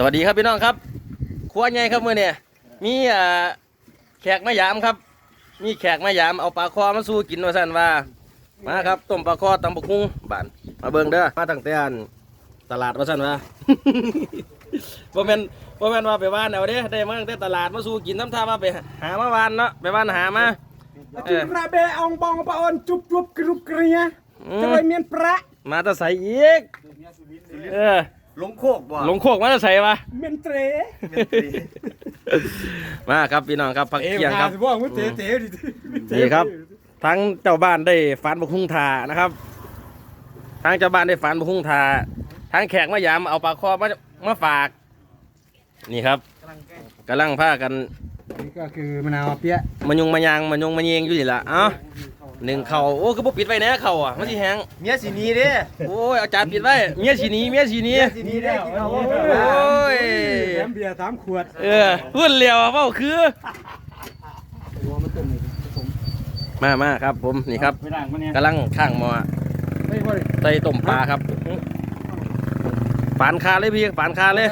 สวัสดีครับพี่น้องครับครัวไงครับเมื่อเนี่ยมีอ่าแขกมายามครับ มีแขกมายามเอาปลาคอมาสู้กินว่าสั่นว่ามาครับต้มปลาคอตำบักหุ้งบ้านมาเบิงเด้อมาตั้งแต่อันตลาดว่าสั่นว่าบ่แม่นบ่แม่นว่าไปว่านเอาเด้ได้มาตั้งแต่ตลาดมาสู้กินน้ำท่ามาไปหามาวานเนาะไปว่านหามาจุบระเบอองบองปะออนจุบจุบกรุบกรียจะไปเมียนพระมาตะใส่อีกเอ ลงโคกบ่ลงโคกมาจะใส่ปะเมนเตรมาครับพี่น้องครับพักเที่ยงครับว่างเต๋เต๋ดินี่ครับ ทั้งเจ้าบ้านได้ฝันบุกหุ่งทานะครับทั้งเจ้าบ้านได้ฝันบุกหุ่งทาทั้งแขกมายามเอาปลาคอมามาฝาก นี่ครับกำลังผ้ากันนี่ก็คือมะนาวเปี๊ยะมันยงมะยางมันยงมะเยงอยู่ดีละเอ้า หนึ่งเข่าโอ้คือพวปิดไว้แน่เข่าอะมันสิแห้งเมียสีนี้เด้โอ้ยเอาจารย์ปิดไว้เมียสีหนี้เมียสีหนี้ สีนี้ได้กินเขาโอ้ยแถมเบียร์3ขวด เออพูดเลียวเปล่าคือหัวมันต้มนี่ผมมามาครับผมนี่ครับไปด่างมันเนี่ยกำลังข้างหมอไม่พอดิใส่ต้มปลาครับฝานคาเลยพี่ฝานคาเลย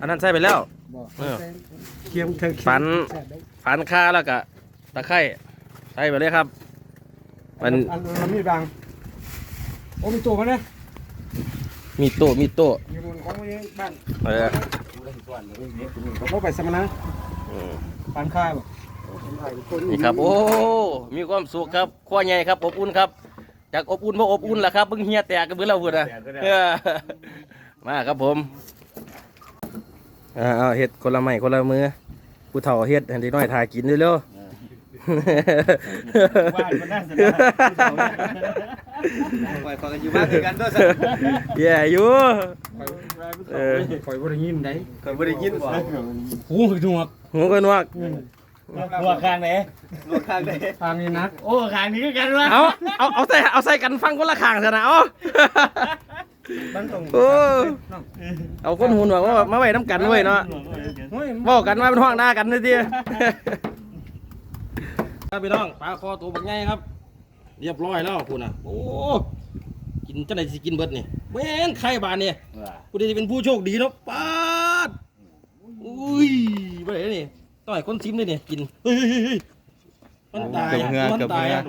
อันนั้นใส่ไปแล้วบ่เออเคียมเธอฝันฝานคาแล้วก็ตะไคร้ใส่ไปเลยครับ มันอันมันมีบางโอ้มีตัวมันนะมีโต๊ะมีโต๊ะอยู่บนของมันนี่บ้านเออเขาบ่ไปสมนะอืมปานค่ายบ่นี่ครับ โอ้ มีความสุขครับขั้วใหญ่ครับอบอุ่นครับจากอบอุ่นพวกอบอุ่นล่ะครับเพิ่งเฮียแตกกันเบื่อเราพูดนะเออมาครับผมอ่าเอาเฮ็ดคนละไม้คนละมือผู้เฒ่าเฮ็ดให้เด็กน้อยทากินเร็วๆ บ้านมันน่าสนปล่อยกันอยู่บ้านคือกันด้วยสิแย่อยู่เออข่อยบ่ได้ยินได้เคยไม่ได้ยินบ่หูคือดวกหัวกันวกหัวข้างไหนหัวข้างไหนทางนี้นัก โอ้ข้างนี้ก็กันวะเอาเอาเอาใส่เอาใส่กันฟังคนละข้างเถอะนะเอามันต้องโอ้เอาคนหุ่นหวังว่ามาไว้น้ำกันไว้เนาะโอ้ยบอกกันว่าเป็นห้องหน้ากันนี่ที ครับพี่น้องปลาคอตัวบักใหญ่ครับ เรียบร้อยแล้วคุณอะโอ้กินจังไหนสิกินเบิดนี่แม่นไข่บานเนี่ยกูจะเป็นผู้โชคดีเนาะปาดอุ้ยบ่ได้นี่ต้องให้คนซิมเลยเนี่ยกินเฮ้ยเฮ้ยเฮ้ยมันตายอะมันตายอะ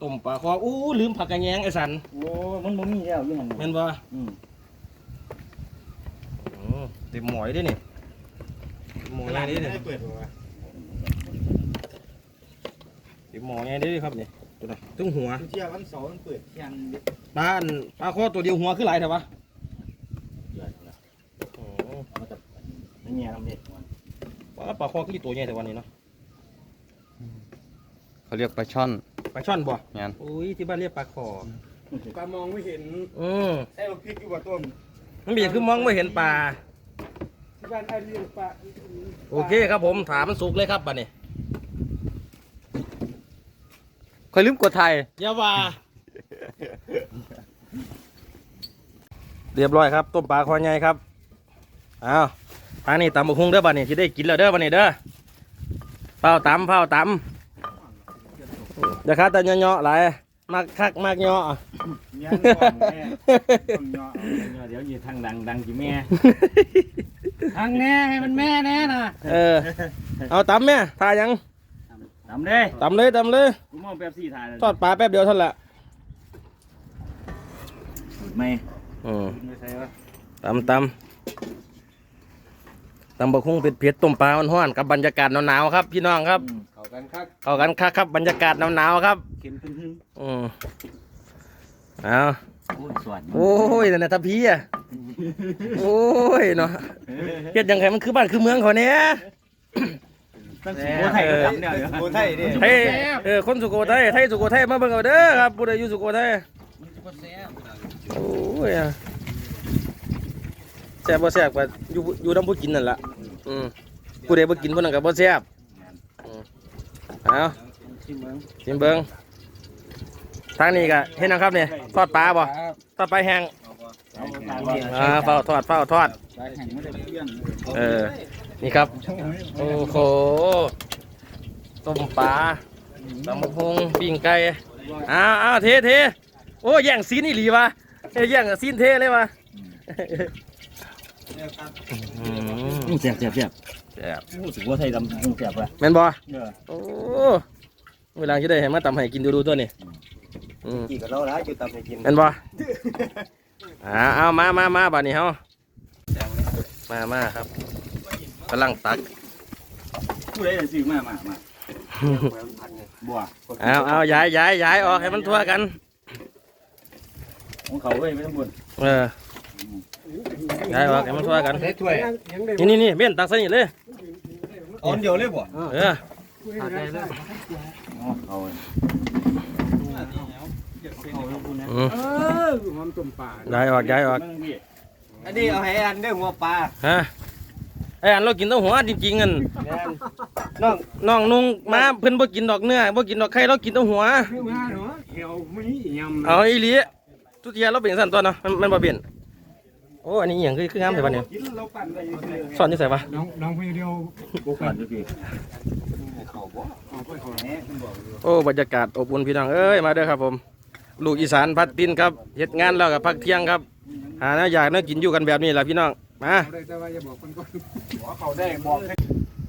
ต้มปลาคออู้ลืมผักกระแยงไอ้สันโอ้มันบ่มีแล้วยังไงแม่นบ่อืมอืมเต็มหมอยด้วยนี่เต็มหมอยใหญ่ดิเนี่ยเต็มหมอยใหญ่ดิครับนี่ตัวน่ะตึ้งหัวเที่ยววันเสาร์มันเปิดเที่ยงปลาอันปลาคอตัวเดียวหัวคือหลายเถอะวะโอ้นี่เงี้ยทำเด็ดปลาปลาคอคือตัวใหญ่แต่วันนี้เนาะเขาเรียกปลาช่อนปลาช่อนบ่งั้นอุ้ยที่บ้านเรียกปลาคอปลามองไม่เห็นอืมใส่ลูกพริกอยู่บ่ต้มมันเบียคือมองไม่เห็นปลาที่บ้านไอ้เลี้ยงปลาโอเคครับผมถามมันสุกเลยครับบัดนี้ คอยลืมกดไทยอย่าว่าเรียบร้อยครับต้มปลาคอใหญ่ครับอ้าวทางนี้ตำบักหุ่งเด้อบัดนี้ที่ได้กินแล้วเด้อบัดนี้เด้อเฝ้าตำเฝ้าตำอย่าคัดแต่เนาะๆหลายมากคักมากเนาะเงี้ยก่อนแม่ต้องเนาะเดี๋ยวยีทางดังดังจีแม่ทางแน่ให้มันแม่แน่น่ะเออเอาตำแม่ทายัง ทำเลยตำเลยตำเลยกูมองแป๊บซี่ถ่ายทอดปลาแป๊บเดียวเท่านั้นแหละไม่อืมไม่ใช่ว่าตำตำตำบักหุ่งเผ็ดๆต้มปลาห้อนๆกับบรรยากาศหนาวๆครับพี่น้องครับเข้ากันครับเข้ากันครับครับบรรยากาศหนาวๆครับเข็มขึ้นหึ่งอืมเอาโอ้ยสวัสดีโอ้ยนั่นนะทัพพีอะโอ้ยเนาะเฮ็ดยังไงมันคือบ้านคือเมืองเขาเนี่ย ตั้งสุโขทัยก็จำเนี่ยเดี๋ยวสุโขทัยดิเฮ้ยเออคนสุโขทัยไทยสุโขทัยมาเบิ่งเอาเด้อครับผู้ใดอยู่สุโขทัยโอ้ยอะแซ่บบ่แซ่บก็อยู่อยู่นำผู้กินนั่นล่ะอืมผู้ใดบ่กินผู้นั้นก็บ่แซ่บอืมเอาชิมเมืองชิมเบิ่งทางนี้ก็เห็นนะครับเนี่ยทอดปลาบ่ทอดปลาแห้งเอาทางนี้อ่าเฝ้าทอดเฝ้าทอดไปแข่งไม่ได้เพื่อนเออ นี่ครับ โอ้โห ต้มปลาตำบักฮงปิ้งไก่อ้าวอ้าวเทเทโอ้แย่งซีนอีหลีวะเอ้ยแย่งซีนเทเลยวะอืมนี่เสียบเสียบเสียบแซ่บรู้สึกว่าไทยดำคงเสียบว่ะแม่นบ่เออโอ้เวลาจะได้ให้มาตำให้กินดูดูตัวนี้อืมกี่กับเราแล้วอยู่ตามไปกินแม่นบ่อ่าเอามามามาบัดนี้เฮามามาครับกำลังตัก ผู้ใดจะซื้อมามามาบัวเอาเอาย้ายย้ายย้ายออกให้มันทั่วกัน ของเขาเว้ยไม่ต้องบ่นเออย้ายออกให้มันทั่วกัน ได้ถ้วยนี่นี่นี่เบี้ยนตักซะนี่เลย ออนเดียวเลยบ่เอออ๋อเขาเว้ยอืมเออหอมตุ่มปลาย้ายออกย้ายออกมันนี่อันนี้เอาให้อันได้หัวปลา ฮะ ไอ้อันเรากินแต้องหัวจริงๆอันน้องน้องนุ่งมาเพิ่นบ่กินดอกเนื้อบ่กินดอกไข่เรากินแต้องหัว คือมาเนาะเอวมียำเอาอีหลีทุกเทียเราเป็นสั่นตัวเนาะมันมันบ่เปลี่ยนโอ้อันนี้อหย่างคือคืองามแต่บัดนี้กินเราปั่นไปอยู่เลยสอนอยู่ไสวะน้องน้องพี่เดียวบุกก่อนดูพี่เอาไปขอแหน่คุณบอกอยู่โอ้บรรยากาศอบอุ่นพี่น้องเอ้ยมาเด้อครับผม ลูกอีสานพัดตินครับเฮ็ดงานแล้วก็พักเที่ยงครับ หาแนวอยากแนวกินอยู่กันแบบนี้ล่ะพี่น้อง มา ได้แต่ว่าอย่าบอกคนก่อนหัวเขาได้บอกให้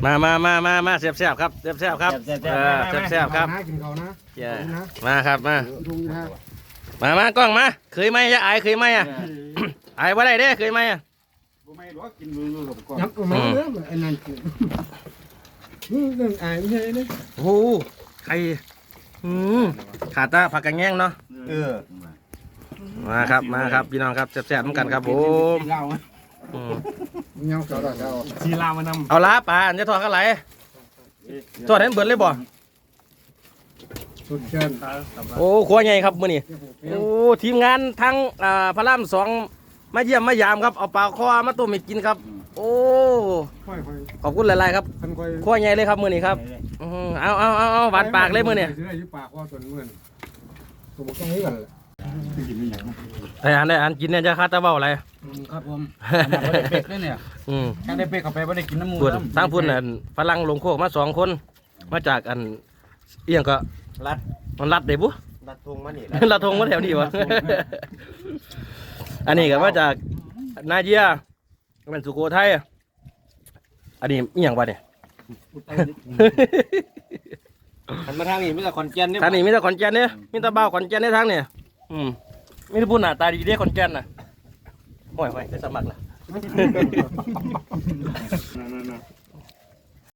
มามามามามาแซ่บๆครับแซ่บๆครับเออแซ่บๆครับกินเขานะเย้มาครับมา ดูนะมามากล้องมาเคยไหมจะอายเคยไหมอะ อายว่าได้เด้เคยไหมอะ บ่ไม่รู้ว่ากินมือกับก่อนยับออกมาเริ่มไอ้นั่นคือนี่เรื่องอายไม่ใช่เนี่ยโอ้โหใครอืมขาดตาผักกระแงงเนาะ เออมาครับมาครับพี่น้องครับแซ่บๆเหมือนกันครับผมเราอืม เงาเก่าเก่าชีลามานำเอาละปลาอันจะทอดกันไหลทอดให้มันเบิดเลยบ่ สุดเกินโอ้ครัวใหญ่ครับมื้อนี้ โอ้ทีมงานทั้งอ่าพระรามสองมาเยี่ยมมายามครับ เอาปลาคอมาต้มให้กินครับ โอ้ ค่อยค่อยขอบคุณหลายๆครับคันค่อยครัวใหญ่เลยครับมื้อนี้ครับอื้อหือเอาเอาเอาเอาหวานปากเลยมื้อนี้ได้ยุปากว่าส่วนเมื่อนตัวบุกต้องนี้กัน ไอ้อันไอ้อันกินเนี่ยจะคาตาเบ้าอะไรครับผมไม่ได้เป็ดด้วยเนี่ยอืมแค่ได้เป็ดเข้าไปไม่ได้กินน้ำมูพุ่นทางพุ่นน่ะฝรั่งลงโคกมาสองคน มาจากอันเอียงก็รัดมันรัดเด้บุรัดทงมานี่รัดทงมาแถวนี้วะอันนี้ก็มาจากนาเยียเป็นสุโขทัยอันนี้เอียงวะเนี่ยหันมาทางนี้ไม่ใช่คอนเจนนี่ทางนี้มีแต่ขอนแก่นเนี่ยมีแต่บ่าวขอนแก่นในทางเนี่ย อืมมีแต่พูดหน้าตาดีเด้ขอนแก่นน่ะโอ้ยโอ้ยได้สมัครละ